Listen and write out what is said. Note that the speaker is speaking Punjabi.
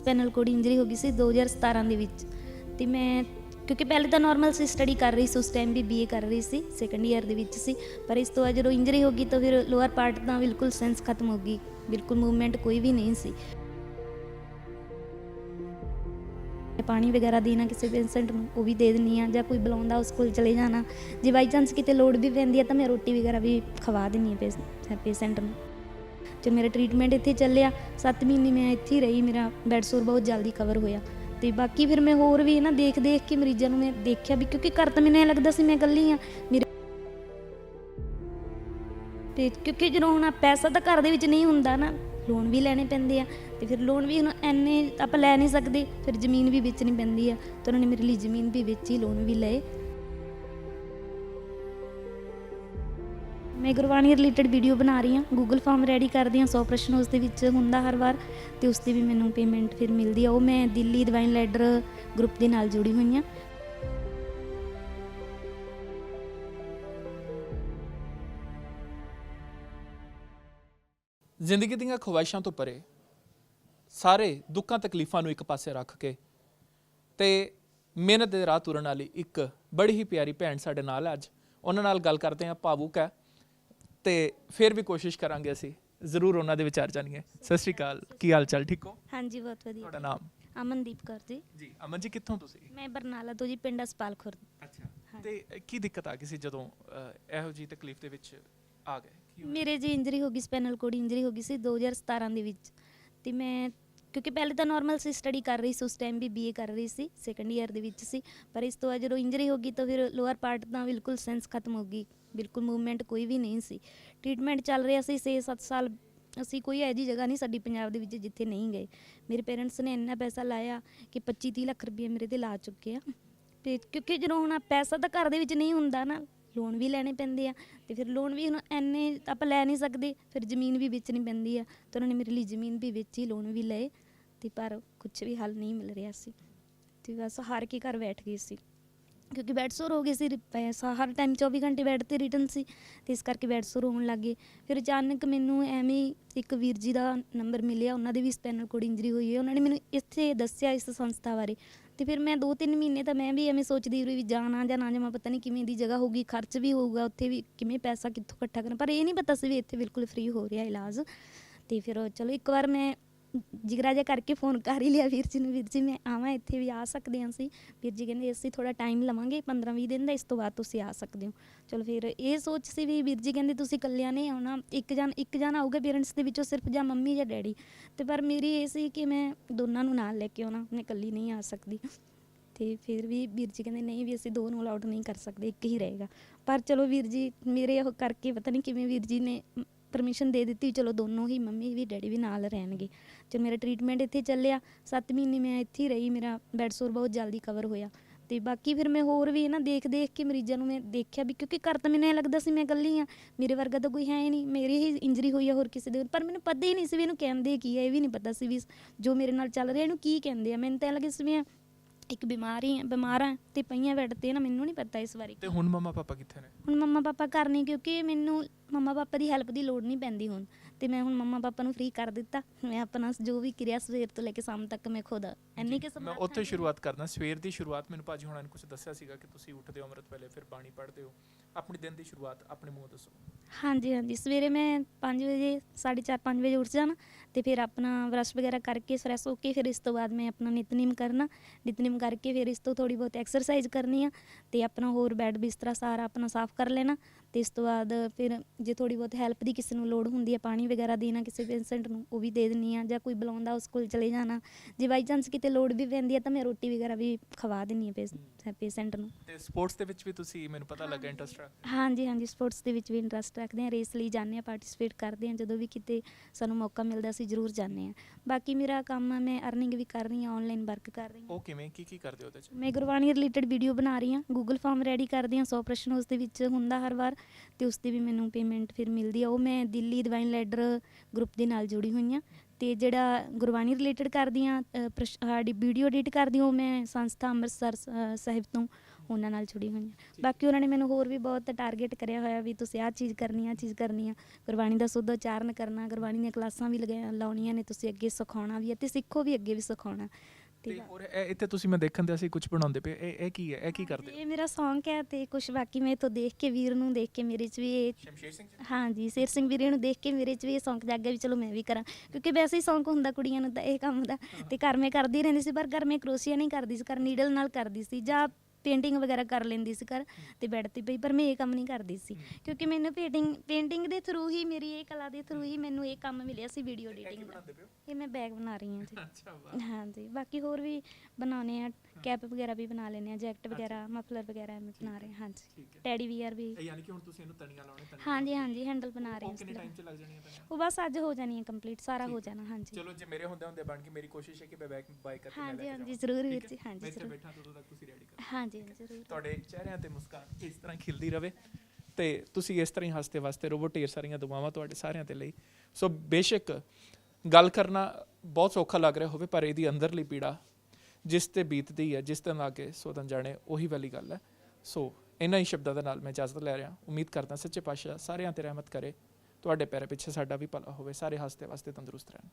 ਸਪੈਨਲ ਕੋਡ ਇੰਜਰੀ ਹੋ ਗਈ ਸੀ 2017 ਦੇ ਵਿੱਚ। ਤੇ ਮੈਂ, ਕਿਉਂਕਿ ਪਹਿਲੇ ਤਾਂ ਨਾਰਮਲ ਸੀ ਸਟੱਡੀ ਕਰ ਰਹੀ ਸੀ, ਉਸ ਟਾਈਮ ਵੀ ਬੀਏ ਕਰ ਰਹੀ ਸੀ ਸੈਕੰਡ ਈਅਰ ਦੇ ਵਿੱਚ ਸੀ। ਪਰ ਇਸ ਤੋਂ ਬਾਅਦ ਜਦੋਂ ਇੰਜਰੀ ਹੋ ਗਈ ਤਾਂ ਫਿਰ ਲੋਅਰ ਪਾਰਟ ਦਾ ਬਿਲਕੁਲ ਸੈਂਸ ਖਤਮ ਹੋ ਗਈ। ਬਿਲਕੁਲ ਮੂਵਮੈਂਟ ਕੋਈ ਵੀ ਨਹੀਂ ਸੀ। ਪਾਣੀ ਵਗੈਰਾ ਦੇਣਾ ਕਿਸੇ ਪੇਸ਼ੈਂਟ ਨੂੰ, ਉਹ ਵੀ ਦੇ ਦਿੰਦੀ ਆ ਜਾਂ ਕੋਈ ਬੁਲਾਉਂਦਾ ਉਸ ਕੋਲ ਚਲੇ ਜਾਣਾ। ਜੇ ਬਾਈ ਚਾਂਸ ਕਿਤੇ ਲੋੜ ਵੀ ਪੈਂਦੀ ਹੈ ਤਾਂ ਮੈਂ ਰੋਟੀ ਵਗੈਰਾ ਵੀ ਖਵਾ ਦਿੰਦੀ ਹਾਂ ਪੇਸ਼ੈਂਟ ਨੂੰ। ਜੋ ਮੇਰਾ ਟ੍ਰੀਟਮੈਂਟ ਇੱਥੇ ਚੱਲਿਆ। 7 ਮਹੀਨੇ ਮੈਂ ਇੱਥੇ ਹੀ ਰਹੀ, ਮੇਰਾ ਬੈੱਡ ਸੋਰ ਬਹੁਤ ਜਲਦੀ ਕਵਰ ਹੋਇਆ। ਤੇ ਬਾਕੀ ਫਿਰ ਮੈਂ ਹੋਰ ਵੀ ਨਾ ਦੇਖ ਦੇਖ ਕੇ ਮਰੀਜ਼ਾਂ ਨੂੰ ਮੈਂ ਦੇਖਿਆ ਵੀ ਕਿਉਂਕਿ ਘਰ ਤਾਂ ਮੈਨੂੰ ਐਂ ਲੱਗਦਾ ਸੀ ਮੈਂ ਇਕੱਲੀ ਆ ਮੇਰੇ ਤੇ ਕਿਉਂਕਿ ਜਦੋਂ ਹੁਣ ਪੈਸਾ ਤਾਂ ਘਰ ਦੇ ਵਿੱਚ ਨਹੀਂ ਹੁੰਦਾ ਨਾ ਲੋਨ ਵੀ ਲੈਣੇ ਪੈਂਦੇ ਆ। ਤੇ ਫਿਰ ਲੋਨ ਵੀ ਹੁਣ ਐਨੇ ਆਪਾਂ ਲੈ ਨਹੀਂ ਸਕਦੇ, ਫਿਰ ਜ਼ਮੀਨ ਵੀ ਵੇਚਣੀ ਪੈਂਦੀ ਆ। ਤੇ ਉਹਨਾਂ ਨੇ ਮੇਰੇ ਲਈ ਜ਼ਮੀਨ ਵੀ ਵੇਚੀ ਲੋਨ ਵੀ ਲਏ। ਮੈਂ ਗੁਰਬਾਣੀ ਰਿਲੇਟਡ ਵੀਡੀਓ ਬਣਾ ਰਹੀ ਹਾਂ। ਗੂਗਲ ਫਾਰਮ ਰੈਡੀ ਕਰਦੀ ਹਾਂ 100 ਪ੍ਰਸ਼ਨ ਉਸ ਦੇ ਵਿੱਚ ਹੁੰਦਾ ਹਰ ਵਾਰ ਤੇ ਉਸ ਦੀ ਵੀ ਮੈਨੂੰ ਪੇਮੈਂਟ ਫਿਰ ਮਿਲਦੀ ਆ। ਉਹ ਮੈਂ ਦਿੱਲੀ ਡਿਵਾਈਨ ਲੈਡਰ ਗਰੁੱਪ ਦੇ ਨਾਲ ਜੁੜੀ ਹੋਈ ਹਾਂ। ਜ਼ਿੰਦਗੀ ਦੀਆਂ ਖਵਾਇਸ਼ਾਂ ਤੋਂ ਪਰੇ ਸਾਰੇ ਦੁੱਖਾਂ, ਤਕਲੀਫਾਂ ਨੂੰ ਇੱਕ ਪਾਸੇ ਰੱਖ ਕੇ ਤੇ ਮਿਹਨਤ ਦੇ ਰਾਹ ਤੁਰਨ ਵਾਲੀ ਇੱਕ ਬੜੀ ਹੀ ਪਿਆਰੀ ਭੈਣ ਸਾਡੇ ਨਾਲ ਅੱਜ। ਉਹਨਾਂ ਨਾਲ ਗੱਲ ਕਰਦੇ ਹਾਂ, ਭਾਵੁਕ ਹੈ। ਤੇ ਫਿਰ ਵੀ ਕੋਸ਼ਿਸ਼ ਕਰਾਂਗੇ ਅਸੀਂ ਜ਼ਰੂਰ ਉਹਨਾਂ ਦੇ ਵਿਚਾਰ ਜਾਣੀਏ। ਸਤਿ ਸ਼੍ਰੀ ਅਕਾਲ ਕੀ ਹਾਲ ਚਾਲ ਠੀਕ ਹੋ? ਹਾਂਜੀ ਬਹੁਤ ਵਧੀਆ। ਤੁਹਾਡਾ ਨਾਮ? ਅਮਨਦੀਪ ਕੌਰ ਜੀ। ਜੀ ਅਮਨ ਜੀ ਕਿੱਥੋਂ ਤੁਸੀਂ? ਮੈਂ ਬਰਨਾਲਾ ਤੋਂ ਜੀ ਪਿੰਡ ਅਸਪਾਲ ਖੁਰਦ ਅੱਛਾ ਤੇ ਕੀ ਦਿੱਕਤ ਆ ਗਈ ਸੀ ਜਦੋਂ ਇਹੋ ਜੀ ਤਕਲੀਫ ਦੇ ਵਿੱਚ ਆ ਗਏ? ਕੀ ਹੋਇਆ? ਮੇਰੇ ਜੀ ਇੰਜਰੀ ਹੋ ਗਈ ਸਪੈਨਲ ਕੋਡ ਇੰਜਰੀ ਹੋ ਗਈ ਸੀ 2017 ਦੇ ਵਿੱਚ। ਤੇ ਮੈਂ ਕਿਉਂਕਿ ਪਹਿਲੇ ਤਾਂ ਨਾਰਮਲ ਸੀ ਸਟੱਡੀ ਕਰ ਰਹੀ ਸੀ ਉਸ ਟਾਈਮ ਵੀ ਬੀਏ ਕਰ ਰਹੀ ਸੀ ਸੈਕੰਡ ਈਅਰ ਦੇ ਵਿੱਚ ਸੀ। ਪਰ ਇਸ ਤੋਂ ਬਾਅਦ ਜਦੋਂ ਇੰਜਰੀ ਹੋ ਗਈ ਤਾਂ ਫਿਰ ਲੋਅਰ ਪਾਰਟ ਤਾਂ ਬਿਲਕੁਲ ਸੈਂਸ ਖਤਮ ਹੋ ਗਈ। ਬਿਲਕੁਲ ਮੂਵਮੈਂਟ ਕੋਈ ਵੀ ਨਹੀਂ ਸੀ। ਟ੍ਰੀਟਮੈਂਟ ਚੱਲ ਰਿਹਾ ਸੀ 6-7 ਸਾਲ ਅਸੀਂ ਕੋਈ ਐਜੀ ਜਗ੍ਹਾ ਨਹੀਂ ਸਾਡੀ ਪੰਜਾਬ ਦੇ ਵਿੱਚ ਜਿੱਥੇ ਨਹੀਂ ਗਏ। ਮੇਰੇ ਪੇਰੈਂਟਸ ਨੇ ਇੰਨਾ ਪੈਸਾ ਲਾਇਆ ਕਿ 25-30 ਲੱਖ ਰੁਪਏ ਮੇਰੇ ਤੇ ਲਾ ਚੁੱਕੇ ਆ। ਤੇ ਕਿਉਂਕਿ ਜਦੋਂ ਹੁਣ ਪੈਸਾ ਤਾਂ ਘਰ ਦੇ ਵਿੱਚ ਨਹੀਂ ਹੁੰਦਾ ਨਾ ਲੋਨ ਵੀ ਲੈਣੇ ਪੈਂਦੇ ਆ ਤੇ ਫਿਰ ਲੋਨ ਵੀ ਹੁਣ ਐਨੇ ਆਪਾਂ ਲੈ ਨਹੀਂ ਸਕਦੇ, ਫਿਰ ਜ਼ਮੀਨ ਵੀ ਵੇਚਣੀ ਪੈਂਦੀ ਆ ਤੇ ਉਹਨਾਂ ਨੇ ਮੇਰੇ ਲਈ ਜ਼ਮੀਨ ਵੀ ਵੇਚੀ ਲੋਨ ਵੀ ਲਏ ਤੇ ਪਰ ਕੁਝ ਵੀ ਹੱਲ ਨਹੀਂ ਮਿਲ ਰਿਹਾ ਸੀ। ਤੇ ਬਸ ਹਾਰ ਕੇ ਘਰ ਬੈਠ ਗਈ ਸੀ। ਕਿਉਂਕਿ ਬੈੱਡ ਸੋਰ ਹੋ ਗਏ ਸੀ ਪੈਸਾ, ਹਰ ਟਾਈਮ 24 ਘੰਟੇ ਬੈੱਡ ਤੇ ਰਿਟਰਨ ਸੀ, ਤੇ ਇਸ ਕਰਕੇ ਬੈੱਡ ਸੋਰ ਹੋਣ ਲੱਗ ਗਏ। ਫਿਰ ਅਚਾਨਕ ਮੈਨੂੰ ਐਵੇਂ ਹੀ ਇੱਕ ਵੀਰ ਜੀ ਦਾ ਨੰਬਰ ਮਿਲਿਆ, ਉਹਨਾਂ ਦੇ ਵੀ ਸਪੈਨਲ ਕੋਡ ਇੰਜਰੀ ਹੋਈ ਹੈ। ਉਹਨਾਂ ਨੇ ਮੈਨੂੰ ਇੱਥੇ ਦੱਸਿਆ ਇਸ ਸੰਸਥਾ ਬਾਰੇ। ਤੇ ਫਿਰ ਮੈਂ 2-3 ਮਹੀਨੇ ਤਾਂ ਮੈਂ ਵੀ ਐਵੇਂ ਸੋਚਦੀ ਰਹੀ ਵੀ ਜਾਣਾ ਜਾਂ ਨਾ ਜਾਵਾਂ, ਪਤਾ ਨਹੀਂ ਕਿਵੇਂ ਦੀ ਜਗ੍ਹਾ ਹੋਊਗੀ, ਖਰਚ ਵੀ ਹੋਊਗਾ, ਉੱਥੇ ਵੀ ਕਿਵੇਂ ਪੈਸਾ ਕਿੱਥੋਂ ਇਕੱਠਾ ਕਰਨਾ। ਪਰ ਇਹ ਨਹੀਂ ਪਤਾ ਸੀ ਵੀ ਇੱਥੇ ਬਿਲਕੁਲ ਫ੍ਰੀ ਹੋ ਰਿਹਾ ਇਲਾਜ। ਤੇ ਫਿਰ ਚਲੋ ਇੱਕ ਵਾਰ ਮੈਂ ਜਿਗਰਾ ਜਿਹਾ ਕਰਕੇ ਫੋਨ ਕਰ ਹੀ ਲਿਆ ਵੀਰ ਜੀ ਨੂੰ। ਵੀਰ ਜੀ, ਮੈਂ ਆਵਾਂ ਇੱਥੇ ਵੀ ਆ ਸਕਦੇ ਹਾਂ ਅਸੀਂ। ਵੀਰ ਜੀ ਕਹਿੰਦੇ, ਅਸੀਂ ਥੋੜਾ ਟਾਈਮ ਲਵਾਂਗੇ 15-20 ਦਿਨ ਦਾ, ਇਸ ਤੋਂ ਬਾਅਦ ਤੁਸੀਂ ਆ ਸਕਦੇ ਹੋ। ਚਲੋ ਫਿਰ ਇਹ ਸੋਚ ਸੀ ਵੀ ਵੀਰ ਜੀ ਕਹਿੰਦੇ, ਤੁਸੀਂ ਇਕੱਲਿਆਂ ਨਹੀਂ ਆਉਣਾ। ਇੱਕ ਜਣ ਇੱਕ ਜਣ ਆਊਗਾ ਪੇਰੈਂਟਸ ਦੇ ਵਿੱਚੋਂ ਸਿਰਫ ਜਾਂ ਮੰਮੀ ਜਾਂ ਡੈਡੀ। ਤੇ ਪਰ ਮੇਰੀ ਇਹ ਸੀ ਕਿ ਮੈਂ ਦੋਨਾਂ ਨੂੰ ਨਾਲ ਲੈ ਕੇ ਆਉਣਾ। ਮੈਂ ਇਕੱਲੀ ਨਹੀਂ ਆ ਸਕਦੀ। ਤੇ ਫਿਰ ਵੀ ਵੀਰ ਜੀ ਕਹਿੰਦੇ, ਨਹੀਂ ਵੀ ਅਸੀਂ ਦੋ ਨੂੰ ਅਲਾਉਡ ਨਹੀਂ ਕਰ ਸਕਦੇ, ਇੱਕ ਹੀ ਰਹੇਗਾ। ਪਰ ਚਲੋ ਵੀਰ ਜੀ, ਮੇਰੇ ਉਹ ਕਰਕੇ ਪਤਾ ਨਹੀਂ ਕਿਵੇਂ ਵੀਰ ਜੀ ਨੇ ਪਰਮਿਸ਼ਨ ਦੇ ਦਿੱਤੀ ਚਲੋ ਦੋਨੋਂ ਹੀ ਮੰਮੀ ਵੀ ਡੈਡੀ ਵੀ ਨਾਲ ਰਹਿਣਗੇ। ਜੋ ਮੇਰਾ ਟ੍ਰੀਟਮੈਂਟ ਇੱਥੇ ਚੱਲਿਆ। 7 ਮਹੀਨੇ ਮੈਂ ਇੱਥੇ ਹੀ ਰਹੀ, ਮੇਰਾ ਬੈੱਡ ਸੋਰ ਬਹੁਤ ਜਲਦੀ ਕਵਰ ਹੋਇਆ। ਤੇ ਬਾਕੀ ਫਿਰ ਮੈਂ ਹੋਰ ਵੀ ਨਾ ਦੇਖ ਦੇਖ ਕੇ ਮਰੀਜ਼ਾਂ ਨੂੰ ਮੈਂ ਦੇਖਿਆ ਵੀ ਕਿਉਂਕਿ ਘਰ ਤਾਂ ਮੈਨੂੰ ਐਂ ਲੱਗਦਾ ਸੀ ਮੈਂ ਇਕੱਲੀ ਆ ਮੇਰੇ ਵਰਗਾ ਤਾਂ ਕੋਈ ਹੈ ਹੀ ਨਹੀਂ, ਮੇਰੀ ਹੀ ਇੰਜਰੀ ਹੋਈ ਆ ਹੋਰ ਕਿਸੇ ਦੇ ਪਰ ਮੈਨੂੰ ਪਤਾ ਹੀ ਨਹੀਂ ਸੀ ਵੀ ਇਹਨੂੰ ਕਹਿੰਦੇ ਕੀ ਆ, ਇਹ ਵੀ ਨਹੀਂ ਪਤਾ ਸੀ ਵੀ ਜੋ ਮੇਰੇ ਨਾਲ ਚੱਲ ਰਿਹਾ, ਇਹਨੂੰ ਕੀ ਕਹਿੰਦੇ ਆ। ਮੈਨੂੰ ਤਾਂ ਐਂ ਲੱਗੇ ਸੀ ਵੀ ਮੈਂ ਇੱਕ ਬਿਮਾਰੀ ਬਿਮਾਰ ਆ ਤੇ ਪਈਆਂ ਬੈੱਡ ਤੇ ਨਾ ਮੈਨੂੰ ਨਹੀਂ ਪਤਾ ਇਸ ਬਾਰੇ ਤੇ ਹੁਣ ਮਮਾ ਪਾਪਾ ਕਿੱਥੇ ਨੇ? ਹੁਣ ਮੰਮਾ ਪਾਪਾ ਘਰ ਨਹੀਂ ਕਿਉਂਕਿ ਮੈਨੂੰ ਮੰਮਾ ਪਾਪਾ ਦੀ ਹੈਲਪ ਦੀ ਲੋੜ ਨਹੀਂ ਪੈਂਦੀ ਹੁਣ। ਤੇ ਮੈਂ ਹੁਣ ਮੰਮਾ ਪਾਪਾ ਨੂੰ ਫ੍ਰੀ ਕਰ ਦਿੱਤਾ। ਮੈਂ ਆਪਣਾ ਜੋ ਵੀ ਕਿਰਿਆ ਸਵੇਰ ਤੋਂ ਲੈ ਕੇ ਸ਼ਾਮ ਤੱਕ ਮੈਂ ਖੁਦ ਇੰਨੀ ਕਿ ਮੈਂ ਉੱਥੇ। ਸ਼ੁਰੂਆਤ ਕਰਦਾ ਸਵੇਰ ਦੀ ਸ਼ੁਰੂਆਤ ਮੈਨੂੰ ਭਾਜੀ ਹੁਣਾਂ ਨੇ ਕੁਝ ਦੱਸਿਆ ਸੀਗਾ ਕਿ ਤੁਸੀਂ ਉੱਠਦੇ ਹੋ ਅੰਮ੍ਰਿਤ ਵੇਲੇ ਫਿਰ ਬਾਣੀ ਪੜ੍ਹਦੇ ਹੋ। ਆਪਣੀ ਦਿਨ ਦੀ ਸ਼ੁਰੂਆਤ ਆਪਣੇ ਮੂੰਹ ਦੱਸੋ। ਹਾਂਜੀ ਹਾਂਜੀ। ਸਵੇਰੇ ਮੈਂ 5 ਵਜੇ 4:30 5 ਵਜੇ ਉੱਠ ਜਾਣਾ ਤੇ ਫਿਰ ਆਪਣਾ ਬਰਸ਼ ਵਗੈਰਾ ਕਰਕੇ ਫਰੈਸ਼ ਹੋ ਕੇ ਫਿਰ ਇਸ ਤੋਂ ਬਾਅਦ ਮੈਂ ਆਪਣਾ ਨਿਤਨੇਮ ਕਰਨਾ। ਨਿਤਨੇਮ ਕਰਕੇ ਫਿਰ ਇਸ ਤੋਂ ਥੋੜੀ ਬਹੁਤ ਐਕਸਰਸਾਈਜ਼ ਕਰਨੀ ਆ ਤੇ ਆਪਣਾ ਹੋਰ ਬੈੱਡ ਬਿਸਤਰਾ ਸਾਰਾ ਆਪਣਾ ਸਾਫ਼ ਕਰ ਲੈਣਾ ਤੇ ਇਸ ਤੋਂ ਬਾਅਦ ਫਿਰ ਜੇ ਥੋੜੀ ਬਹੁਤ ਹੈਲਪ ਦੀ ਕਿਸੇ ਨੂੰ ਲੋੜ ਹੁੰਦੀ ਹੈ ਪਾਣੀ ਵਗੈਰਾ ਦੇਣਾ ਕਿਸੇ ਪੇਸ਼ੈਂਟ ਨੂੰ ਉਹ ਵੀ ਦੇ ਦਿੰਨੀ ਆ ਜਾਂ ਕੋਈ ਬੁਲਾਉਂਦਾ ਉਸ ਕੋਲ ਚਲੇ ਜਾਣਾ। ਜੇ ਬਾਈ ਚਾਂਸ ਕਿਤੇ ਲੋੜ ਵੀ ਪੈਂਦੀ ਹੈ ਤਾਂ ਮੈਂ ਰੋਟੀ ਵਗੈਰਾ ਵੀ ਖਵਾ ਦਿੰਨੀ ਆ ਪੇਸ਼ੈਂਟ ਨੂੰ। ਤੇ ਸਪੋਰਟਸ ਦੇ ਵਿੱਚ ਵੀ ਤੁਸੀਂ ਮੈਨੂੰ ਪਤਾ ਲੱਗਾ ਇੰਟਰਸਟ ਰੱਖਦੇ ਹੋ। ਹਾਂਜੀ ਹਾਂਜੀ ਸਪੋਰਟਸ ਦੇ ਵਿੱਚ ਵੀ ਇੰਟਰਸਟ ਰੱਖਦੇ ਹਾਂ ਰੇਸ ਲਈ ਜਾਂਦੇ ਹਾਂ ਪਾਰਟਿਸਿਪੇਟ ਕਰਦੇ ਹਾਂ ਜਦੋਂ ਵੀ ਕਿਤੇ ਸਾਨੂੰ ਮੌਕਾ ਮਿਲਦਾ ਅਸੀਂ ਜ਼ਰੂਰ ਜਾਂਦੇ ਹਾਂ। ਬਾਕੀ ਮੇਰਾ ਕੰਮ ਆ ਮੈਂ ਅਰਨਿੰਗ ਵੀ ਕਰ ਰਹੀ ਹਾਂ ਆਨਲਾਈਨ ਵਰਕ ਕਰ ਰਹੀ ਹਾਂ। ਉਹ ਕਿਵੇਂ ਕੀ ਕੀ ਕਰਦੇ ਹੋ ਉਹਦੇ ਚ? ਮੈਂ ਗੁਰਬਾਣੀ ਰਿਲੇਟਡ ਵੀਡੀਓ ਬਣਾ ਰਹੀ ਹਾਂ ਗੂਗਲ ਫਾਰਮ ਰੈਡੀ ਕਰਦੀ ਹਾਂ 100 ਪ੍ਰਸ਼ਨ ਉਸ ਦੇ ਵਿੱਚ ਹੁੰਦਾ ਹਰ ਵਾਰ ਤੇ ਉਸ ਦੀ ਵੀ ਮੈਨੂੰ ਪੇਮੈਂਟ ਫਿਰ ਮਿਲਦੀ ਆ। ਉਹ ਮੈਂ ਦਿੱਲੀ ਡਿਵਾਈਨ ਲੈਡਰ ਗਰੁੱਪ ਦੇ ਨਾਲ ਜੁੜੀ ਹੋਈ ਹਾਂ ਤੇ ਜਿਹੜਾ ਗੁਰਬਾਣੀ ਰਿਲੇਟਡ ਕਰਦੀ ਸਾਡੀ ਵੀਡੀਓ ਐਡਿਟ ਕਰਦੀ ਹਾਂ ਉਹ ਮੈਂ ਸੰਸਥਾ ਅੰਮ੍ਰਿਤਸਰ ਸਾਹਿਬ ਤੋਂ ਉਹਨਾਂ ਨਾਲ ਜੁੜੀ ਹੋਈ ਹਾਂ ਬਾਕੀ ਉਹਨਾਂ ਨੇ ਮੈਨੂੰ ਹੋਰ ਵੀ ਬਹੁਤ ਟਾਰਗੇਟ ਕਰਿਆ ਹੋਇਆ ਵੀ ਤੁਸੀਂ ਆਹ ਚੀਜ਼ ਕਰਨੀ ਆ ਚੀਜ਼ ਕਰਨੀ ਆ। ਗੁਰਬਾਣੀ ਦਾ ਸੁੱਧ ਉਚਾਰਨ ਕਰਨਾ ਗੁਰਬਾਣੀ ਦੀਆਂ ਕਲਾਸਾਂ ਵੀ ਲਗਾਇਆ ਲਾਉਣੀਆਂ ਨੇ ਤੁਸੀਂ ਅੱਗੇ ਸਿਖਾਉਣਾ ਵੀ ਹੈ ਤੇ ਸਿੱਖੋ ਵੀ ਅੱਗੇ ਵੀ ਸਿਖਾਉਣਾ। ਤੇ ਤੇ ਹੋਰ ਇਹ- ਇੱਥੇ ਤੁਸੀਂ ਮੈਂ ਦੇਖਣ ਦੇ ਅਸੀਂ ਕੁਝ ਬਣਾਉਂਦੇ ਪਏ ਇਹ ਇਹ ਕੀ ਹੈ ਇਹ ਕੀ ਕਰਦੇ ਇਹ ਮੇਰਾ ਸੌਂਕ ਹੈ ਤੇ ਕੁਝ ਬਾਕੀ ਮੈਂ ਤੋਂ ਦੇਖ ਕੇ ਵੀਰ ਨੂੰ ਦੇਖ ਕੇ ਮੇਰੇ 'ਚ ਵੀ ਇਹ ਸ਼ਮਸ਼ੇਰ ਸਿੰਘ ਹਾਂਜੀ ਸ਼ੇਰ ਸਿੰਘ ਵੀਰੇ ਨੂੰ ਦੇਖ ਕੇ ਮੇਰੇ 'ਚ ਵੀ ਇਹ ਸ਼ੌਂਕ ਜਾਗਿਆ ਵੀ ਚਲੋ ਮੈਂ ਵੀ ਕਰਾਂ ਕਿਉਂਕਿ ਵੈਸੇ ਹੀ ਸ਼ੌਂਕ ਹੁੰਦਾ ਕੁੜੀਆਂ ਨੂੰ ਤਾਂ ਇਹ ਕੰਮ ਦਾ ਤੇ ਘਰ ਮੈਂ ਕਰਦੀ ਰਹਿੰਦੀ ਸੀ ਪਰ ਘਰ ਮੈਂ ਕਰੋਸ਼ੀਆ ਨਹੀਂ ਕਰਦੀ ਸੀ ਘਰ ਨੀਡਲ ਨਾਲ ਕਰਦੀ ਸੀ ਜਾਂ ਪੇਂਟਿੰਗ ਵਗੈਰਾ ਕਰ ਲੈਂਦੀ ਸੀ ਘਰ ਤੇ ਬੈੱਡ ਤੇ ਪਈ ਪਰ ਮੈਂ ਇਹ ਕੰਮ ਨਹੀਂ ਕਰਦੀ ਸੀ। ਕਿਉਂਕਿ ਮੈਨੂੰ ਪੇਂਟਿੰਗ ਪੇਂਟਿੰਗ ਦੇ ਥਰੂ ਹੀ ਮੇਰੀ ਇਹ ਕਲਾ ਦੇ ਥਰੂ ਹੀ ਮੈਨੂੰ ਇਹ ਕੰਮ ਮਿਲਿਆ ਸੀ ਵੀਡੀਓ ਐਡੀਟਿੰਗ ਦਾ। ਇਹ ਮੈਂ ਬੈਗ ਬਣਾ ਰਹੀ ਹਾਂ ਜੀ। ਅੱਛਾ ਵਾਹ। ਹਾਂਜੀ ਬਾਕੀ ਹੋਰ ਵੀ ਬਣਾਉਣੇ ਆ ਕੈਪ ਵਗੈਰਾ ਵੀ ਬਣਾ ਲੈਂਦੇ ਆ ਜੈਕਟ ਵਗੈਰਾ ਮਫਲਰ ਵਗੈਰਾ ਐਵੇਂ ਬਣਾ ਰਹੇ ਹਾਂ, ਹਾਂਜੀ। ਟੈਡੀ ਵੀਅਰ ਵੀ। ਯਾਨੀ ਕਿ ਹੁਣ ਤੁਸੀਂ ਇਹਨੂੰ ਤਣੀਆਂ ਲਾਉਣੇ ਤਣੀਆਂ ਹਾਂਜੀ ਹਾਂਜੀ ਹੈਂਡਲ ਬਣਾ ਰਹੇ ਹਾਂ ਕਿੰਨੇ ਟਾਈਮ। 'ਚ ਲੱਗ ਜਾਣੀਆਂ ਤਣੀਆਂ? ਉਹ ਬਸ ਅੱਜ ਹੋ ਜਾਣੀ ਹੈ ਕੰਪਲੀਟ ਸਾਰਾ ਹੋ ਜਾਣਾ ਹਾਂਜੀ। ਚਲੋ ਜੇ ਮੇਰੇ ਹੁੰਦੇ ਹੁੰਦੇ ਬਣ ਕੇ ਮੇਰੀ ਕੋਸ਼ਿਸ਼ ਹੈ ਕਿ ਮੈਂ ਬੈਕ ਬਾਈ ਕਰਕੇ ਮੈਂ ਹਾਂਜੀ ਲੈ ਕੇ ਹਾਂਜੀ ਜਾਵਾਂ। ਜ਼ਰੂਰ ਵੀਰ ਜੀ? ਹਾਂਜੀ ਮੈਂ ਇੱਥੇ ਜ਼ਰੂਰ। ਬੈਠਾ ਤਦੋਂ ਤੱਕ ਤੁਸੀਂ ਰੈਡੀ ਕਰੋ। ਹਾਂਜੀ ਜ਼ਰੂਰ। ਤੁਹਾਡੇ ਚਿਹਰਿਆਂ ਤੇ ਮੁਸਕਾਨ ਇਸ ਤਰ੍ਹਾਂ ਖਿਲਦੀ ਰਵੇ ਤੇ ਤੁਸੀਂ ਇਸ ਤਰ੍ਹਾਂ ਹੀ ਹੱਸਦੇ ਵਸਦੇ ਰਹੋ ਢੇਰ ਸਾਰੀਆਂ ਦੁਆਵਾਂ ਤੁਹਾਡੇ ਸਾਰਿਆਂ ਦੇ ਲਈ। ਸੋ ਬੇਸ਼ੱਕ ਗੱਲ ਕਰਨਾ ਬਹੁਤ ਸੌਖਾ ਲੱਗ ਰਿਹਾ ਹੋਵੇ, ਪਰ ਇਹਦੀ ਅੰਦਰਲੀ ਪੀੜਾ ਜਿਸ ਤੇ ਬੀਤਦੀ ਹੈ, ਜਿਸ ਤੇ ਕੇ ਸੋਦਨ ਜਾਣੇ, ਉਹੀ ਵਾਲੀ ਗੱਲ ਹੈ। ਸੋ ਇਹਨਾਂ ਹੀ ਸ਼ਬਦਾਂ ਦੇ ਨਾਲ ਮੈਂ ਇਜਾਜ਼ਤ ਲੈ ਰਿਹਾ। ਉਮੀਦ ਕਰਦਾ ਸੱਚੇ ਪਾਤਸ਼ਾਹ ਸਾਰਿਆਂ ਤੇ ਰਹਿਮਤ ਕਰੇ। ਤੁਹਾਡੇ ਪੈਰਾਂ ਪਿੱਛੇ ਸਾਡਾ ਵੀ ਭਲਾ ਹੋਵੇ, ਸਾਰੇ ਹੱਸਦੇ ਵਸਦੇ ਤੰਦਰੁਸਤ ਰਹਿਣ।